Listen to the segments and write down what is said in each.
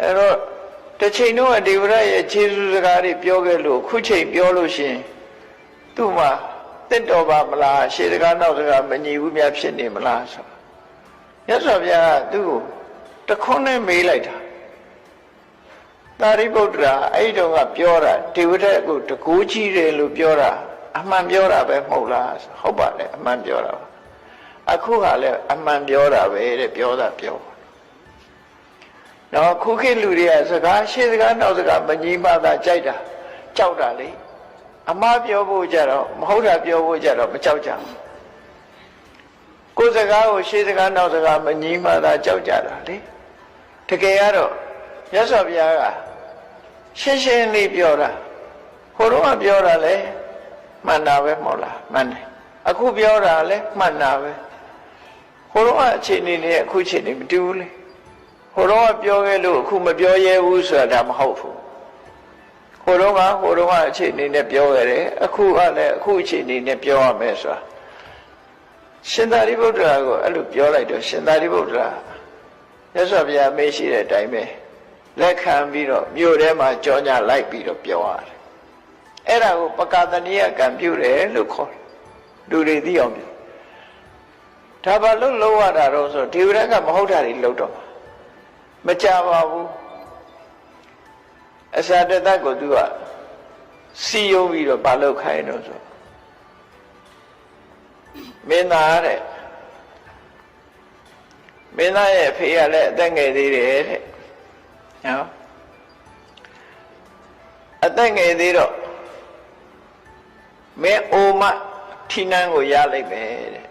အဲ့တော့တစ်ချိန်တော့ဒေဝရရဲ့ခြေစူးစကားတွေပြောခဲ့လို့ခုချိန်ပြောလို့ရှရင်သူ့မှာတင့်တော်ပါမလားရှေးစကားနောက်စကားမညီဘူးများဖြစ်နေမလားဆိုမြတ်စွာဘုရားကသူ့ကိုတခွန်းနဲ့မေးလိုက်တာသာရိပုတ္တရာအဲ့ဒီတော့ကပြောတာဒေဝရကိုတကူကြီးတယ်လို့ပြောတာအမှန်ပြောတာပဲမဟုတ်လားဆိုဟုတ်ပါလေအမှန်ပြောတာပါအခုဟာလည်းအမှန်ပြောတာပဲတဲ့ပြောတာပြော နော်ခုခေတ်လူတွေကစကားရှေ့စကားနောက်စကားမကြီးမှသာကြိုက်တာကြောက်တာလေအမှားပြောဖို့ကြတော့မဟုတ်တာပြောဖို့ကြတော့မကြောက်ကြဘူးကိုယ်စကားကိုရှေ့စကားနောက်စကားမကြီးမှသာကြောက်ကြတာလေတကယ်ကတော့မြတ်စွာဘုရားကရှင်းရှင်းလေးပြောတာဟိုတော့ကပြောတာလေမှန်တာပဲမဟုတ်လားမှန်တယ်အခုပြောတာလေမှန်တာပဲဟိုတော့ကအခြေအနေနဲ့အခုအခြေအနေမတူဘူးလေ ဟိုတော့ကပြောခဲ့လို့အခုမပြောရဲဘူးဆိုတာဒါမဟုတ်ဘူးဟိုတော့ကဟိုတော့ကအခြေအနေနဲ့ပြောခဲ့တယ်အခုကလည်းအခုအခြေအနေနဲ့ပြောရမယ်ဆိုတာရှင်သာရိပုတ္တရာကိုအဲ့လိုပြောလိုက်တော့ရှင်သာရိပုတ္တရာမြတ်စွာဘုရားမေးရှိတဲ့အတိုင်းပဲလက်ခံပြီးတော့မြို့ထဲမှာကြောညာလိုက်ပြီးတော့ပြောရတယ်အဲ့ဒါကိုပကာသနိယကံပြုတယ်လို့ခေါ်တယ်လူတွေသိအောင်ပြောဒါဘာလို့လုံးရတာတော့ဆိုဒီဝရကမဟုတ်တာတွေလုံးတော့ မကြပါဘူးအစာတသက်ကိုသူကစီယုံပြီးတော့ဘာလို့ခိုင်းတော့ဆိုမင်းသားတဲ့မင်းသားရဲ့ဖေကလည်းအသက်ငယ်သေးတယ်တဲ့နော်အသက်ငယ်သေးတော့မင်းအိုမထီနန်းကိုရလိုက်မယ်တဲ့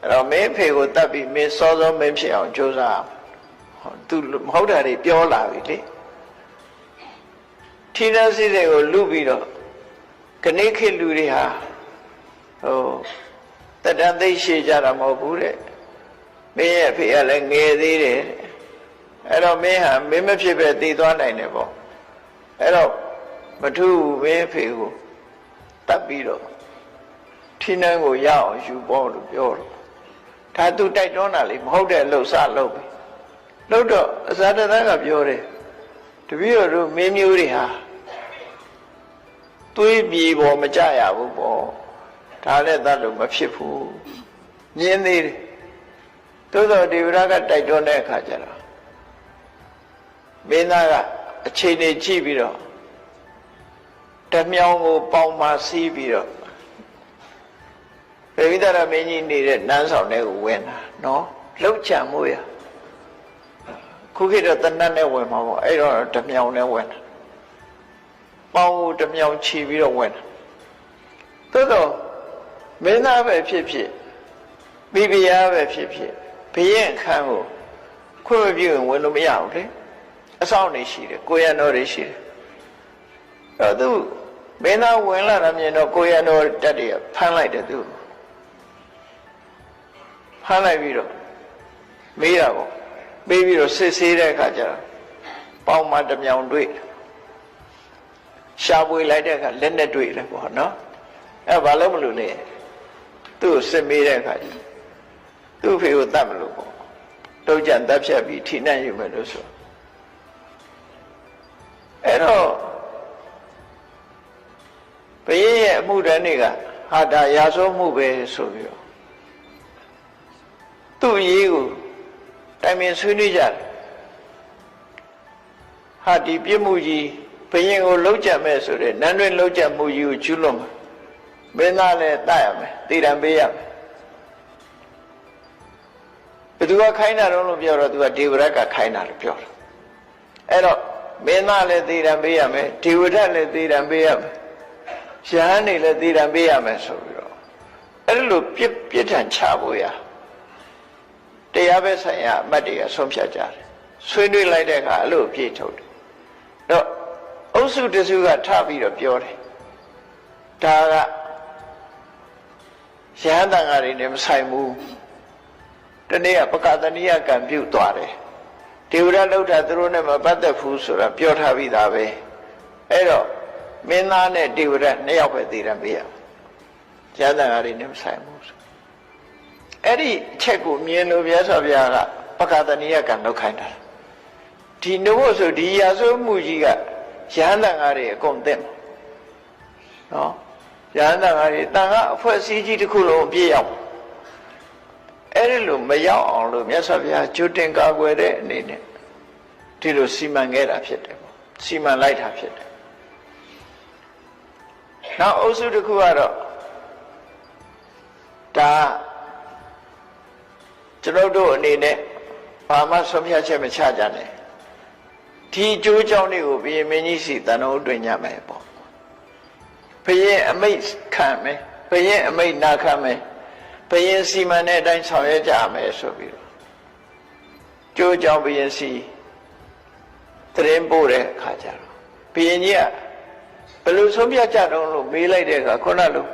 အဲ့တော့မင်းဖေကိုတတ်ပြီးမင်းစောစောမင်းဖြစ်အောင်ကြိုးစားအောင် သူမဟုတ်တာတွေပြောလာပြီလေထိနစိတဲ့ကိုလူပြီးတော့ခဏခေတ်လူတွေဟာဟိုတတန်သိရှိကြတာမဟုတ်ဘူးတဲ့မင်းရဲ့ဖေကလည်းငယ်သေးတယ်တဲ့အဲ့တော့မင်းဟာမင်းမဖြစ်ပဲတည်သွားနိုင်တယ်ပေါ့အဲ့တော့မထူးမင်းဖေကိုတတ်ပြီးတော့ထိနန်းကိုရအောင်ယူပေါ်လို့ပြောတော့ဒါသူတိုက်တွန်းတာလေမဟုတ်တဲ့လှုပ်စလှုပ်ပြီ လို့တော့အဇာတသကပြောတယ်တပည့်တော်တို့မင်းမျိုးတွေဟာသွေးပြေပေါ်မကြရဘူးပေါ့ဒါလည်းသတ်လို့မဖြစ်ဘူးညင်းသေးတယ်သို့တော်ဒေဝရကတိုက်တွန်းတဲ့အခါကျတော့မင်းသားကအချိန်နေကြည့်ပြီးတော့တမြောင်ကိုပေါင်မာစီးပြီးတော့ပေဝိဒရမင်းကြီးနေတဲ့နန်းဆောင်ထဲကိုဝင်တာနော်လှုပ်ချံမှုရ ခုခေတ်တော့တနတ်နဲ့ဝင်မှာပေါ့အဲ့တော့ဓမြောင်နဲ့ဝင်တာပေါင်းကိုဓမြောင်ခြီပြီးတော့ဝင်တာသို့တော့မင်းသားပဲဖြစ်ဖြစ်မိဖုရားပဲဖြစ်ဖြစ်ဘုရင်အခန်းကိုခွင့်မပြုရင်ဝင်လို့မရဘူးလေအဆောင်နေရှိတယ်ကိုရံတော်တွေရှိတယ်အဲ့တော့သူမင်းသားဝင်လာတာမြင်တော့ကိုရံတော်တက်တယ်ဖမ်းလိုက်တယ်သူဖမ်းလိုက်ပြီးတော့မေးတာပေါ့ ပေးပြီးတော့စစ်ဆေးတဲ့အခါကျတော့ပေါင်းမတစ်မြောင်တွေ့ရှားပွေလိုက်တဲ့အခါလက်နဲ့တွေ့တယ်ပေါ့နော်အဲဘာလို့မလို့လဲသူ့ကိုစစ်မေးတဲ့အခါကျသူ့ဖေကိုတတ်မလို့ပေါ့တုတ်ကြံတက်ဖြတ်ပြီးထိနှံ့ယူမယ်လို့ဆိုအဲ့တော့ဘုရင်ရဲ့အမှုတန်းတွေကဟာဒါရာဇဝမှုပဲဆိုပြီးတော့သူ့အရေးကို တိုင်ပင်ဆွေးနွေးကြတယ်ဟာဒီပြစ်မှုကြီးဘယင်ကိုလုံးကြမဲ့ဆိုတဲ့နန်းတွင်လုံးကြမှုကြီးကိုကျူးလွန်မှာမင်းသားလည်းတတ်ရမယ်တည်တံပေးရမယ်ဘယ်သူကခိုင်းတာတော့လို့ပြောတော့သူကဒေဝရတ်ကခိုင်းတာလို့ပြောတယ်အဲ့တော့မင်းသားလည်းတည်တံပေးရမယ်ဒေဝရတ်လည်းတည်တံပေးရမယ်ရဟန်းနေလည်းတည်တံပေးရမယ်ဆိုပြီးတော့အဲ့လိုပြစ်ပြစ်ထန်ချဖို့ရ တရားပဲဆိုင်ရာအမတ်တွေကဆုံးဖြတ်ကြတယ်ဆွေးနွေးလိုက်တဲ့အခါအဲ့လိုအပြည့်ထုတ်တယ်တော့အုပ်စုတစုကထပြီးတော့ပြောတယ်ဒါကရဟန်းတန်ဃာတွေနဲ့မဆိုင်ဘူးတနေ့ကပကသနိယကံပြုတ်သွားတယ်ဒေဝရလောက်တာသူတို့နဲ့မပတ်သက်ဘူးဆိုတာပြောထားပြီးသားပဲအဲ့တော့မင်းသားနဲ့ဒေဝရနှစ်ယောက်ပဲတည်ရပေးရရဟန်းတန်ဃာတွေနဲ့မဆိုင်ဘူးဆို အဲ့ဒီအချက်ကိုမြင်လို့မြတ်စွာဘုရားကပကသနိယကံလောက်ခိုင်းတာဒီနှုတ်ဆိုဒီရာဇဝမှုကြီးကရဟန္တာငါတွေအကုန်သိမှာနော်ရဟန္တာငါတွေတန်ခါအဖွဲ့အစည်းကြီးတစ်ခုလုံးပြည့်ရောက်အဲ့ဒီလိုမရောက်အောင်လို့မြတ်စွာဘုရားကြိုတင်ကာကွယ်တဲ့အနေနဲ့ဒီလိုစီမံခဲ့တာဖြစ်တယ်ပေါ့စီမံလိုက်တာဖြစ်တယ်နောက်အုပ်စုတစ်ခုကတော့ဒါ ကျွန်တော်တို့အနေနဲ့ဘာမှဆုံးဖြတ်ချက်မချကြနဲ့ဒီအကျိုးကြောင့်တွေကိုဘုရင်မင်းကြီးစီတန်တော်တွင်ညမယ်ပေါ့ဘုရင်အမိတ်ခံမယ်ဘုရင်အမိတ်နာခံမယ်ဘုရင်စီမံတဲ့အတိုင်းဆောင်ရွက်ကြမယ်ဆိုပြီးတော့ကျိုးကြောင့်ဘုရင်စီတရင်ပို့တဲ့အခါကျတော့ဘုရင်ကြီးကဘယ်လိုဆုံးဖြတ်ကြတော့လို့မေးလိုက်တဲ့အခါခုနလို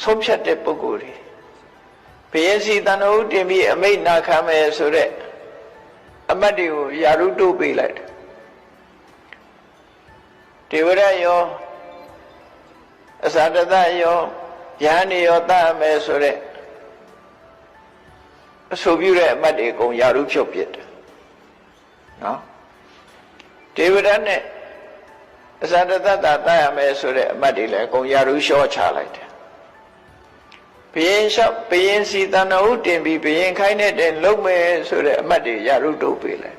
ဆုံးဖြတ်တဲ့ပုဂ္ဂိုလ်တွေ ဘုရင်စီတန်တော်တင်ပြီးအမိတ်နာခံမယ်ဆိုတဲ့အမတ်တွေကိုယာရုတိုးပေးလိုက်တယ်ဒေဝရယောအသတတယောယဟန်နေယောတတ်မယ်ဆိုတဲ့အဆိုပြုတဲ့အမတ်တွေအကုန်ယာရုဖြုတ်ပြစ်တယ်နော်ဒေဝရနဲ့အသတတတတတ်ရမယ်ဆိုတဲ့အမတ်တွေလည်းအကုန်ယာရုလျှော့ချလိုက်တယ် ဘယင်လျှောက်ဘယင်စီတဏ္ဍဟုတင်ပြီးဘယင်ခိုင်းတဲ့လုံမယ်ဆိုတဲ့အမတ်တွေယာရုတုတ်ပေးလိုက်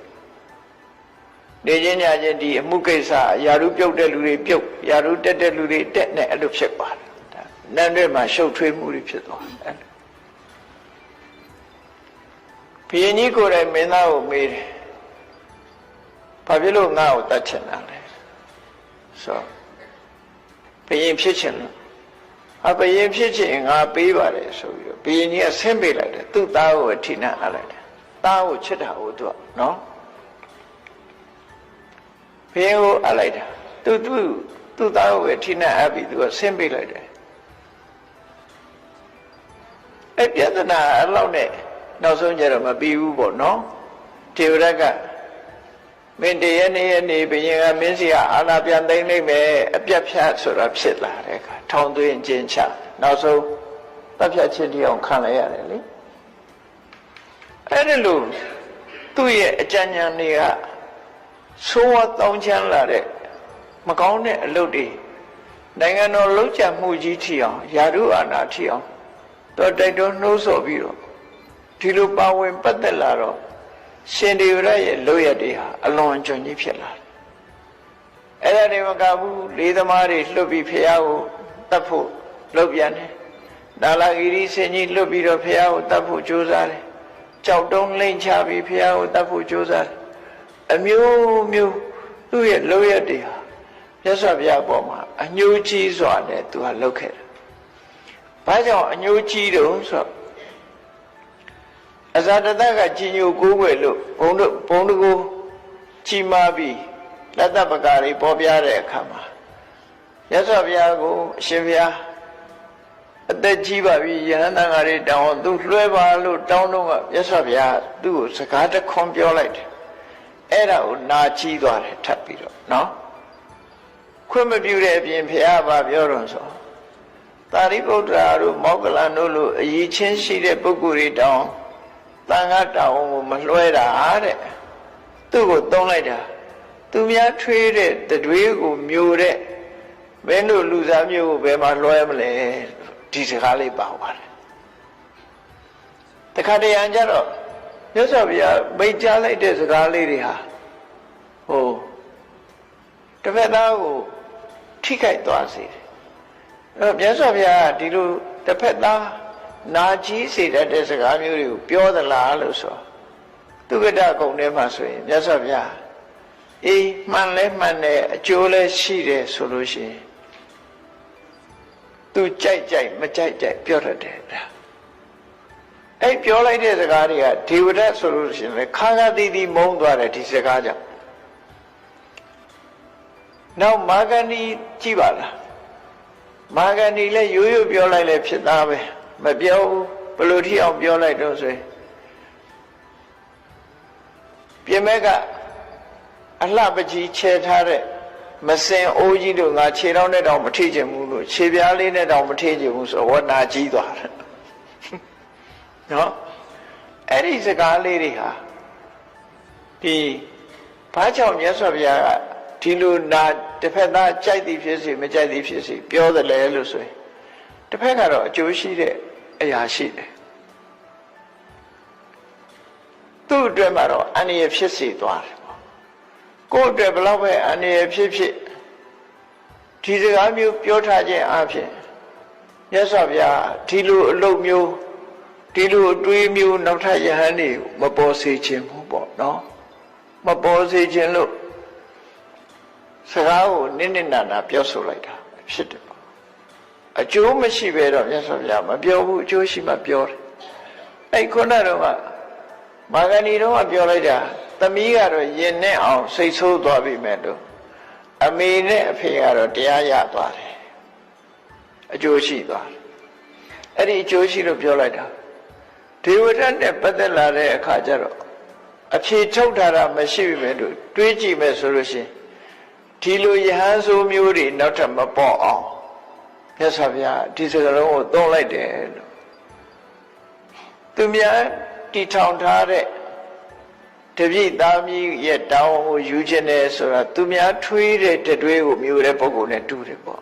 နေချင်းညချင်းဒီအမှုကိစ္စယာရုပြုတ်တဲ့လူတွေပြုတ်ယာရုတက်တဲ့လူတွေတက်နဲ့အဲ့လိုဖြစ်သွားတယ်ဒါနန်းတွေမှာရှုပ်ထွေးမှုတွေဖြစ်သွားတယ်ဘယင်ကြီးကိုယ်တိုင်မင်းသားကိုမေးတယ်ဘာဖြစ်လို့ငါ့ကိုတတ်ချင်တာလဲဆိုဘယင်ဖြစ်ချင်လို့ အဘယင်ဖြစ်ချင်ငါပေးပါတယ်ဆိုပြီးတော့ဘယင်ကြီးကဆင်းပေးလိုက်တယ်သူ့သားကိုအထိနာအပ်လိုက်တယ်သားကိုချစ်တာကိုသူကနော်ဘယင်ကိုအပ်လိုက်တာသူသူသူ့သားကိုအထိနာအပ်ပြီးသူကဆင်းပေးလိုက်တယ်အဲ့ပြဿနာအဲ့လောက်နဲ့နောက်ဆုံးကျတော့မပြီးဘူးပေါ့နော်တေဝရက မင်းတရနေ့ရက်နေ့ဘုရင်ကမင်းစီကအာနာပြန်သိမ့်နိုင်မယ်အပြတ်ဖြတ်ဆိုတာဖြစ်လာတဲ့အခါထောင်သွင်းကျင်းချနောက်ဆုံးတပ်ဖြတ်ခြင်းတရားခံလိုက်ရတယ်လေအဲ့ဒီလိုသူ့ရဲ့အကြံဉာဏ်တွေကသိုးဝတောင်းချမ်းလာတဲ့မကောင်းတဲ့အလုပ်တွေနိုင်ငံတော်လှုပ်ကြံမှုကြီးထီအောင်ယာရုအာဏာထီအောင်တော့တိုက်တွန်းနှိုးဆော်ပြီးတော့ဒီလိုပါဝင်ပတ်သက်လာတော့ ရှင်ဒေဝရရဲ့လွရတွေဟာအလွန်ကျွံကြီးဖြစ်လာတယ်။အဲ့ဒါတွေမကဘူးလေးသမားတွေလွတ်ပြီးဖះကိုတတ်ဖို့လုပ်ပြန်တယ်။ဒါလာဂီရီဆင်ကြီးလွတ်ပြီးတော့ဖះကိုတတ်ဖို့ကြိုးစားတယ်။ကြောက်တုံးလိမ့်ချပြီးဖះကိုတတ်ဖို့ကြိုးစားတယ်။အမျိုးမျိုးသူ့ရဲ့လွရတွေဟာမြတ်စွာဘုရားပေါ်မှာအညှိုးကြီးစွာနဲ့သူဟာလုပ်ခဲ့တယ်။ဘာကြောင့်အညှိုးကြီးတုံးဆိုတော့ အဇာတတကကြီးညိုကိုးွယ်လို့ဘုံတို့ဘုံတကူကြီးမားပြီးလက်တပကာတွေပေါ်ပြတဲ့အခါမှာရသော်ဘုရားကိုအရှင်ဘုရားအသက်ကြီးပါပြီယဟန်တန်ဃာတွေတောင်းသူလွှဲပါလို့တောင်းတော့ကရသော်ဘုရားသူ့ကိုစကားတခွန်ပြောလိုက်တယ်အဲ့ဒါကိုနာချီးသွားတယ်ထပ်ပြီးတော့နော်ခွင့်မပြုတဲ့အပြင်ဘုရားဘာပြောတော့ဆိုသာရိပုတ္တရာတို့မောဂလန်တို့လိုအရေးချင်းရှိတဲ့ပုဂ္ဂိုလ်တွေတောင်း တန်ခါတောင်းကိုမလွှဲတာတဲ့သူ့ကိုတုံးလိုက်တာသူများထွေးတဲ့တတွေးကိုမျိုးတဲ့မင်းတို့လူစားမျိုးကိုဘယ်မှာလွှဲမလဲဒီစကားလေးပါပါတယ်တခါတရံကျတော့မြတ်စွာဘုရားမိတ်ကြားလိုက်တဲ့စကားလေးတွေဟာဟိုတစ်ဖက်သားကိုထိခိုက်သွားစေတယ်အဲ့တော့မြတ်စွာဘုရားကဒီလိုတစ်ဖက်သား နာကြီးစေတတ်တဲ့စကားမျိုးတွေကိုပြောသလားလို့ဆိုသူကတကုံထဲမှာဆိုရင်မြတ်စွာဘုရားအေးမှန်လဲမှန်တယ်အကျိုးလဲရှိတယ်ဆိုလို့ရှိရင်သူကြိုက်ကြိုက်မကြိုက်ကြိုက်ပြောတတ်တယ်ဒါအဲ့ပြောလိုက်တဲ့စကားတွေကဒေဝဒတ်ဆိုလို့ရှိရင်လေခါခါတီးတီးမုန်းသွားတယ်ဒီစကားကြောင့်နောက်မာဂန္ဒီကြည့်ပါလားမာဂန္ဒီလည်းရိုးရိုးပြောလိုက်လဲဖြစ်သားပဲ မပြောဘူးဘယ်လိုထိအောင်ပြောလိုက်တော့ဆိုရင်ပြင်မဲ့ကအလှပကြီးခြေထားတဲ့မစင်အိုးကြီးတို့ငါခြေထောက်နဲ့တောင်မထိချင်ဘူးလို့ခြေပြားလေးနဲ့တောင်မထိချင်ဘူးဆိုဝဏ္ဏကြီးသွားတယ်နော်အဲ့ဒီစကားလေးတွေဟာဒီဘာကြောင့်မြတ်စွာဘုရားကဒီလိုနာတစ်ဖက်သားကြိုက်သည်ဖြစ်စေမကြိုက်သည်ဖြစ်စေပြောတယ်လေလို့ဆိုရင်တစ်ဖက်ကတော့အကျိုးရှိတဲ့ အရာရှိတယ်သူ့အတွက်မှာတော့အန္တရာယ်ဖြစ်စေသွားတယ်ပေါ့ကိုယ့်အတွက်ဘယ်လောက်ပဲအန္တရာယ်ဖြစ်ဖြစ်ဒီစကားမျိုးပြောထားခြင်းအပြင်မြတ်စွာဘုရားဒီလိုအလုပ်မျိုးဒီလိုအတွေးမျိုးနောက်ထပ်ယဟန်နေမပေါ်စေခြင်းဘူးပေါ့နော်မပေါ်စေခြင်းလို့စကားကိုနစ်နစ်နာနာပြောဆိုလိုက်တာဖြစ်တယ်ပေါ့ အကျိုးမရှိပဲတော့မြတ်စွာဘုရားမပြောဘူးအကျိုးရှိမှပြောတယ်အဲ့ခုနတော့ကမာဂဏီတော့ကပြောလိုက်တာသမီးကတော့ယင်နဲ့အောင်စိတ်ဆိုးသွားပြီမဲ့လို့အမေနဲ့အဖေကတော့တရားရသွားတယ်အကျိုးရှိသွားတယ်အဲ့ဒီအကျိုးရှိလို့ပြောလိုက်တာဒေဝရတ်နဲ့ပတ်သက်လာတဲ့အခါကျတော့အဖြေထုတ်ထားတာမရှိပြီမဲ့လို့တွေးကြည့်မယ်ဆိုလို့ရှိရင်ဒီလိုယဟန်ဆိုးမျိုးတွေနောက်ထပ်မပေါ့အောင် မြတ်စွာဘုရားဒီစကားလုံးကိုသုံးလိုက်တယ်လို့သူများတီထောင်ထားတဲ့တပြိသားမီးရဲ့တောင်းကိုယူခြင်းနဲ့ဆိုတာသူများထွေးတဲ့တတွေးကိုမျိုးတဲ့ပုံကိုနဲ့တူတယ်ပေါ့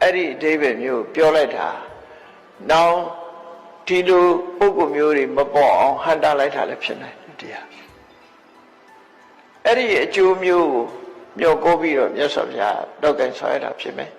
အဲ့ဒီအဓိပ္ပာယ်မျိုးပြောလိုက်တာနောင်ဒီလိုပုံကိုမျိုးတွေမပေါ့အောင်ဟန်တာလိုက်တာလည်းဖြစ်နိုင်တယ်တရားအဲ့ဒီအကျိုးမျိုးကိုမျှော်ကိုပြီးတော့မြတ်စွာဘုရားတော့ကင်ဆွဲတာဖြစ်မယ်